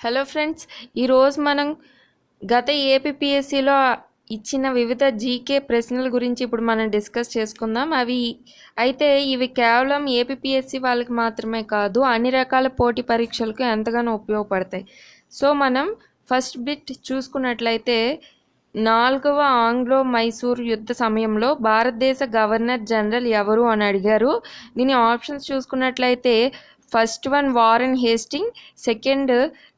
Hello friends ఈరోజు మనం గత ఏపీఎస్సిలో ఇచ్చిన వివిధ జీకే ప్రశ్నల గురించి ఇప్పుడు మనం డిస్కస్ చేసుకుందాం. అవి అయితే ఇవి కేవలం ఏపీఎస్సి వాళ్ళకి మాత్రమే కాదు అన్ని రకాల పోటీ పరీక్షలకు ఎంతగానో ఉపయోగపడతాయి. సో మనం ఫస్ట్ బిట్ చూసుకున్నట్లయితే నాలుగవ ఆంగ్లో మైసూర్ యుద్ధ సమయంలో భారతదేశ గవర్నర్ జనరల్ ఎవరు అని అడిగారు. దీని ఆప్షన్స్ చూసుకున్నట్లయితే first one Warren Hasting second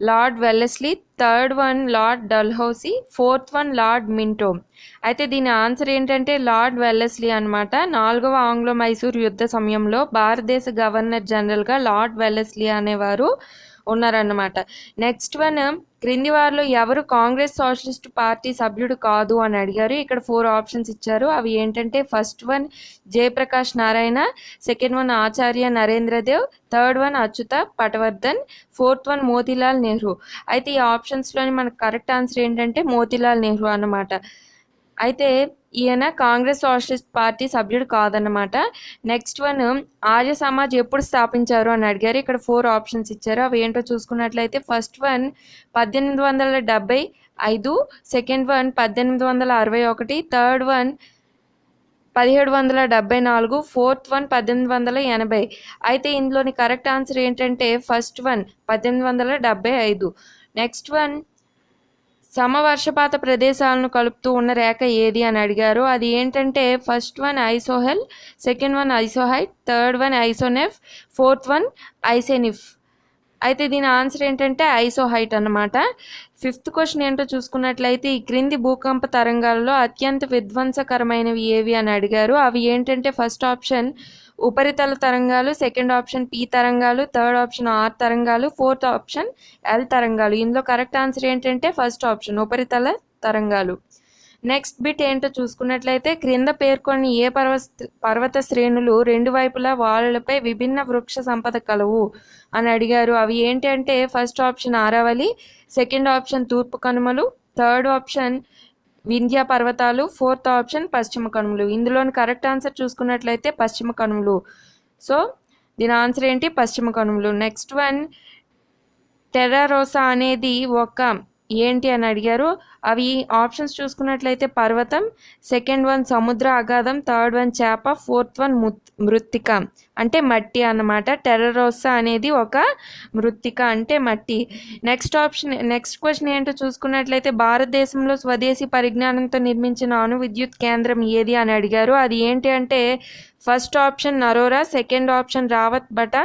Lord Wellesley third one Lord Dalhousie fourth one Lord Minto. అయితే దీని ఆన్సర్ ఏంటంటే లార్డ్ వెల్లెస్లీ అనమాట నాలుగవ ఆంగ్లో మైసూర్ యుద్ధ సమయంలో భారతదేశ గవర్నర్ జనరల్గా లార్డ్ వెల్లెస్లీ అనేవారు. ఉన్నారన్నమాట. నెక్స్ట్ వన్ క్రింది వారిలో ఎవరు కాంగ్రెస్ సోషలిస్ట్ పార్టీ సభ్యుడు కాదు అని అడిగారు. ఇక్కడ ఫోర్ ఆప్షన్స్ ఇచ్చారు. అవి ఏంటంటే first one Jayaprakash Narayan second one Acharya Narendradev third one Achyut Patwardhan fourth one Motilal Nehru. అయితే ఈ ఆప్షన్స్లోని మనకు కరెక్ట్ ఆన్సర్ ఏంటంటే మోతీలాల్ నెహ్రూ అన్నమాట. అయితే ఈయన కాంగ్రెస్ సోషలిస్ట్ పార్టీ సభ్యుడు కాదన్నమాట. నెక్స్ట్ వన్ ఆర్య సమాజ్ ఎప్పుడు స్థాపించారు అని అడిగారు. ఇక్కడ ఫోర్ ఆప్షన్స్ ఇచ్చారు. అవి ఏంటో చూసుకున్నట్లయితే ఫస్ట్ వన్ పద్దెనిమిది వందల డెబ్బై ఐదు. సెకండ్ వన్ పద్దెనిమిది వందల అరవై ఒకటి. థర్డ్ వన్ పదిహేడు వందల డెబ్బై నాలుగు. ఫోర్త్ వన్ పద్దెనిమిది వందల ఎనభై. అయితే ఇందులోని కరెక్ట్ ఆన్సర్ ఏంటంటే ఫస్ట్ వన్ పద్దెనిమిది వందల డెబ్బై ఐదు. నెక్స్ట్ వన్ సమవర్షపాత ప్రదేశాలను కలుపుతూ ఉన్న రేఖ ఏది అని అడిగారు. అది ఏంటంటే first one isohel second one isohyet third one isoneph fourth one isoneph. అయితే దీని ఆన్సర్ ఏంటంటే ఐసోహైట్ అన్నమాట. ఫిఫ్త్ క్వశ్చన్ ఏంటో చూసుకున్నట్లయితే ఈ క్రింది భూకంప తరంగాలలో అత్యంత విధ్వంసకరమైనవి ఏవి అని అడిగారు. అవి ఏంటంటే ఫస్ట్ ఆప్షన్ ఉపరితల తరంగాలు సెకండ్ ఆప్షన్ పి తరంగాలు థర్డ్ ఆప్షన్ ఆర్ తరంగాలు ఫోర్త్ ఆప్షన్ ఎల్ తరంగాలు. ఇందులో కరెక్ట్ ఆన్సర్ ఏంటంటే ఫస్ట్ ఆప్షన్ ఉపరితల తరంగాలు. నెక్స్ట్ బిట్ ఏంటో చూసుకున్నట్లయితే క్రింద పేర్కొని ఏ పర్వత పర్వత శ్రేణులు రెండు వైపులా వాళ్ళపై విభిన్న వృక్ష సంపద కలవు అని అడిగారు. అవి ఏంటి అంటే first option Aravalli second option తూర్పు కనుమలు థర్డ్ ఆప్షన్ వింధ్యా పర్వతాలు ఫోర్త్ ఆప్షన్ పశ్చిమ కనుమలు. ఇందులోని కరెక్ట్ ఆన్సర్ చూసుకున్నట్లయితే పశ్చిమ కనుమలు. సో దీని ఆన్సర్ ఏంటి? పశ్చిమ కనుమలు. నెక్స్ట్ వన్ టెర్రారోసా అనేది ఒక ఏంటి అని అడిగారు. అవి ఆప్షన్స్ చూసుకున్నట్లయితే పర్వతం సెకండ్ వన్ సముద్ర అగాధం థర్డ్ వన్ చేప ఫోర్త్ వన్ మృత్తిక. అంటే మట్టి అన్నమాట. టెర్రరోసా అనేది ఒక మృత్తిక అంటే మట్టి. నెక్స్ట్ ఆప్షన్ నెక్స్ట్ క్వశ్చన్ ఏంటో చూసుకున్నట్లయితే భారతదేశంలో స్వదేశీ పరిజ్ఞానంతో నిర్మించిన అణు విద్యుత్ కేంద్రం ఏది అని అడిగారు. అది ఏంటి అంటే first option Narora second option Rawatbhata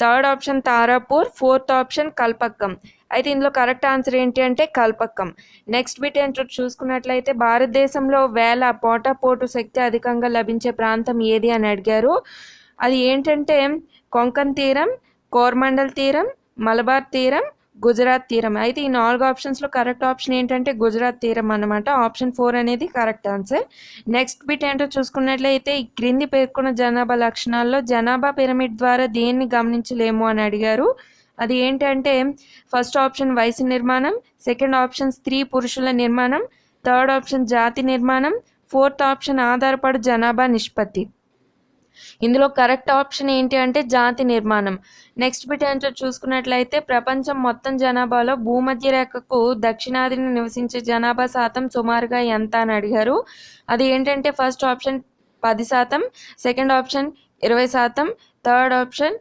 third option Tarapur fourth option Kalpakkam. అయితే ఇందులో కరెక్ట్ ఆన్సర్ ఏంటి అంటే కల్పక్కం నెక్స్ట్ బిట్ ఏంటో చూసుకున్నట్లయితే భారతదేశంలో వేల పోటాపోటు శక్తి అధికంగా లభించే ప్రాంతం ఏది అని అడిగారు. అది ఏంటంటే కొంకన్ తీరం కోరమండల్ తీరం మలబార్ తీరం గుజరాత్ తీరం. అయితే ఈ నాలుగు ఆప్షన్స్లో కరెక్ట్ ఆప్షన్ ఏంటంటే గుజరాత్ తీరం అన్నమాట. ఆప్షన్ ఫోర్ అనేది కరెక్ట్ ఆన్సర్. నెక్స్ట్ బిట్ ఏంటో చూసుకున్నట్లయితే ఈ క్రింది పేర్కొన్న జనాభా లక్షణాల్లో జనాభా పిరమిడ్ ద్వారా దేన్ని గమనించలేము అని అడిగారు. అది ఏంటంటే ఫస్ట్ ఆప్షన్ వయసు నిర్మాణం సెకండ్ ఆప్షన్ స్త్రీ పురుషుల నిర్మాణం థర్డ్ ఆప్షన్ జాతి నిర్మాణం ఫోర్త్ ఆప్షన్ ఆధారపడి జనాభా నిష్పత్తి. ఇందులో కరెక్ట్ ఆప్షన్ ఏంటి అంటే జాతి నిర్మాణం. నెక్స్ట్ బిట్ ఏంటో చూసుకున్నట్లయితే ప్రపంచం మొత్తం జనాభాలో భూమధ్య రేఖకు దక్షిణాదిని నివసించే జనాభా శాతం సుమారుగా ఎంత అని అడిగారు. అది ఏంటంటే ఫస్ట్ ఆప్షన్ పది శాతం సెకండ్ ఆప్షన్ ఇరవై శాతం థర్డ్ ఆప్షన్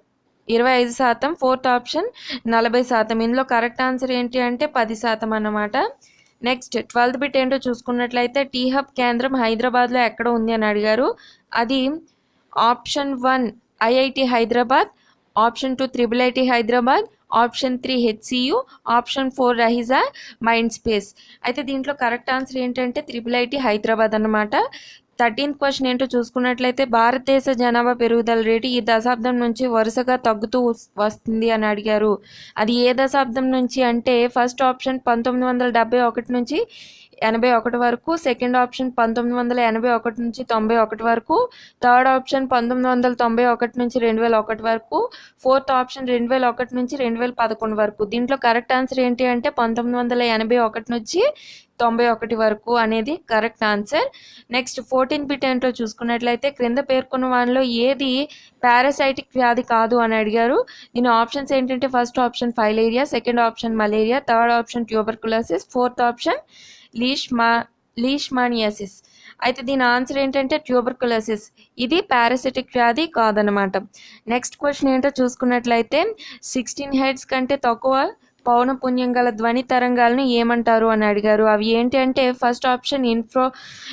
ఇరవై ఐదు శాతం ఫోర్త్ ఆప్షన్ నలభై శాతం. ఇందులో కరెక్ట్ ఆన్సర్ ఏంటి అంటే పది శాతం అన్నమాట. నెక్స్ట్ ట్వెల్త్ బిట్ ఏంటో చూసుకున్నట్లయితే టీ హబ్ కేంద్రం హైదరాబాద్లో ఎక్కడ ఉంది అని అడిగారు. అది option one IIT Hyderabad option two triple IT Hyderabad option three HCU option four Raheja mind space. అయితే దీంట్లో కరెక్ట్ ఆన్సర్ ఏంటంటే త్రిబుల్ ఐటి హైదరాబాద్ అన్నమాట. థర్టీన్త్ క్వశ్చన్ ఏంటో చూసుకున్నట్లయితే భారతదేశ జనాభా పెరుగుదల రేటు ఈ దశాబ్దం నుంచి వరుసగా తగ్గుతూ వస్తుంది అని అడిగారు. అది ఏ దశాబ్దం నుంచి అంటే ఫస్ట్ ఆప్షన్ పంతొమ్మిది వందల డెబ్బై ఒకటి నుంచి ఎనభై ఒకటి వరకు సెకండ్ ఆప్షన్ పంతొమ్మిది వందల ఎనభై ఒకటి నుంచి తొంభై ఒకటి వరకు థర్డ్ ఆప్షన్ పంతొమ్మిది వందల తొంభై ఒకటి నుంచి రెండు వేల ఒకటి వరకు ఫోర్త్ ఆప్షన్ రెండు వేల ఒకటి నుంచి రెండు వేల పదకొండు వరకు. దీంట్లో కరెక్ట్ ఆన్సర్ ఏంటి అంటే పంతొమ్మిది వందల ఎనభై ఒకటి నుంచి తొంభై ఒకటి వరకు అనేది correct answer. Next fourteen bit ఏంటో చూసుకున్నట్లయితే క్రింద పేర్కొన్న వానిలో ఏది పారాసైటిక్ వ్యాధి కాదు అని అడిగారు. దీని ఆప్షన్స్ ఏంటంటే first option filaria second option malaria third option tuberculosis fourth option leishma leishmaniasis అయితే దీని ఆన్సర్ ఏంటంటే ట్యూబర్కులసిస్ ఇది పారాసిటిక్ వ్యాధి కాదనమాట నెక్స్ట్ క్వశ్చన్ ఏంటో చూసుకున్నట్లయితే సిక్స్టీన్ హెడ్స్ కంటే తక్కువ పౌనపుణ్యం గల ధ్వని తరంగాలను ఏమంటారు అని అడిగారు. అవి ఏంటి అంటే first option infra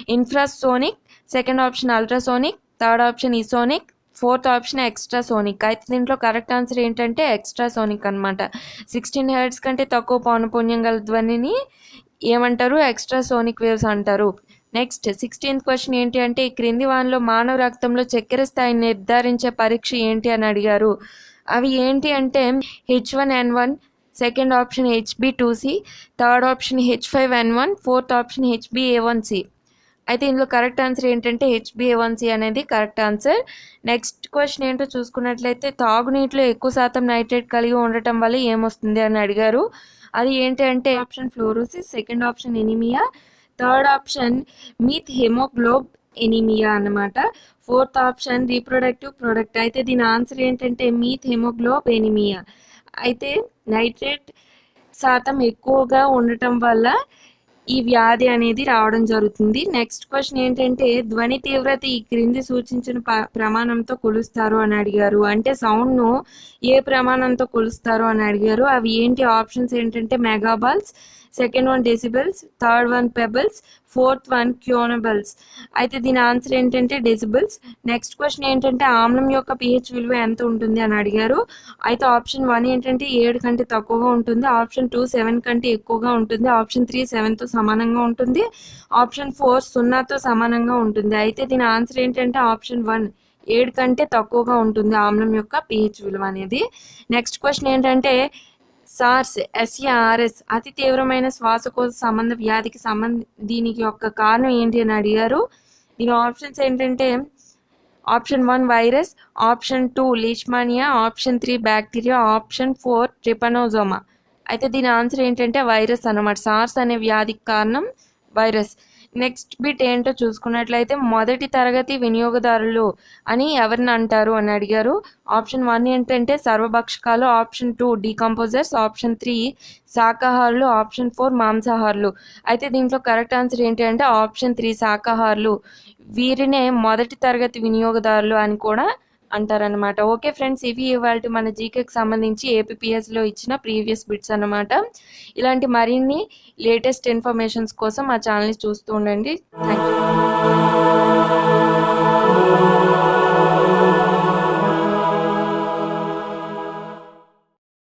infrasonic second option ultrasonic third option isonic fourth option extra sonic అయితే దీంట్లో కరెక్ట్ ఆన్సర్ ఏంటంటే ఎక్స్ట్రా సోనిక్ అనమాట సిక్స్టీన్ హెడ్స్ కంటే తక్కువ పౌనపుణ్యం గల ధ్వనిని ఏమంటారు? ఎక్స్ట్రా సోనిక్ వేవ్స్ అంటారు. నెక్స్ట్ సిక్స్టీన్త్ క్వశ్చన్ ఏంటి అంటే ఈ క్రింది వానలో మానవ రక్తంలో చక్కెర స్థాయిని నిర్ధారించే పరీక్ష ఏంటి అని అడిగారు. అవి ఏంటి అంటే H one N one second option HB two C third option H five N one fourth option HB A one C. అయితే ఇందులో కరెక్ట్ ఆన్సర్ ఏంటంటే హెచ్బిఏవన్సీ అనేది కరెక్ట్ ఆన్సర్. నెక్స్ట్ క్వశ్చన్ ఏంటో చూసుకున్నట్లయితే తాగునీటిలో ఎక్కువ శాతం నైట్రేట్ కలిగి ఉండటం వల్ల ఏమొస్తుంది అని అడిగారు. అది ఏంటి అంటే option fluorosis second option anaemia third option methaemoglobinaemia అన్నమాట. Fourth option reproductive product. అయితే దీని ఆన్సర్ ఏంటంటే మీత్ హెమోగ్లోబ్ ఎనిమియా. అయితే నైట్రేట్ శాతం ఎక్కువగా ఉండటం వల్ల ఈ వ్యాధి అనేది రావడం జరుగుతుంది. నెక్స్ట్ క్వశ్చన్ ఏంటంటే ధ్వని తీవ్రత ఈ క్రింది సూచించిన ప్రమాణంతో కొలుస్తారు అని అడిగారు. అంటే సౌండ్ను ఏ ప్రమాణంతో కొలుస్తారు అని అడిగారు. అవి ఏంటి? ఆప్షన్స్ ఏంటంటే మెగాబాల్స్ second one decibels third one pebbles fourth one క్యూనబల్స్ అయితే దీని ఆన్సర్ ఏంటంటే డెసిబెల్స్ నెక్స్ట్ క్వశ్చన్ ఏంటంటే ఆమ్లం యొక్క పిహెచ్ విలువ ఎంత ఉంటుంది అని అడిగారు. అయితే ఆప్షన్ వన్ ఏంటంటే ఏడు కంటే తక్కువగా ఉంటుంది. ఆప్షన్ టూ సెవెన్ కంటే ఎక్కువగా ఉంటుంది. ఆప్షన్ త్రీ సెవెన్తో సమానంగా ఉంటుంది. ఆప్షన్ ఫోర్ సున్నాతో సమానంగా ఉంటుంది. అయితే దీని ఆన్సర్ ఏంటంటే ఆప్షన్ వన్ ఏడు కంటే తక్కువగా ఉంటుంది ఆమ్లం యొక్క పిహెచ్ విలువ అనేది. నెక్స్ట్ క్వశ్చన్ ఏంటంటే సార్స్ ఎస్ఏఆర్ఎస్ అతి తీవ్రమైన శ్వాసకోశ సంబంధ వ్యాధికి సంబంధ దీనికి యొక్క కారణం ఏంటి అని అడిగారు. దీని ఆప్షన్స్ ఏంటంటే option one virus option two leishmania option three bacteria option four trypanosoma. అయితే దీని ఆన్సర్ ఏంటంటే వైరస్ అనమాట సార్స్ అనే వ్యాధికి కారణం వైరస్. నెక్స్ట్ బిట్ ఏంటో చూసుకున్నట్లయితే మొదటి తరగతి వినియోగదారులు అని ఎవరిని అంటారు అని అడిగారు. ఆప్షన్ వన్ ఏంటంటే సర్వభక్షకాలు option two decomposers option three శాకాహారులు option four మాంసాహారులు. అయితే దీంట్లో కరెక్ట్ ఆన్సర్ ఏంటి అంటే ఆప్షన్ త్రీ శాకాహారులు. వీరినే మొదటి తరగతి వినియోగదారులు అని కూడా అంటారనమాట ఓకే ఫ్రెండ్స్ ఇవి ఇవాళ మన జీకేకి సంబంధించి ఏపీఎస్లో ఇచ్చిన ప్రీవియస్ బిట్స్ అన్నమాట. ఇలాంటి మరిన్ని లేటెస్ట్ ఇన్ఫర్మేషన్స్ కోసం మా ఛానల్ని చూస్తూ ఉండండి. Thank you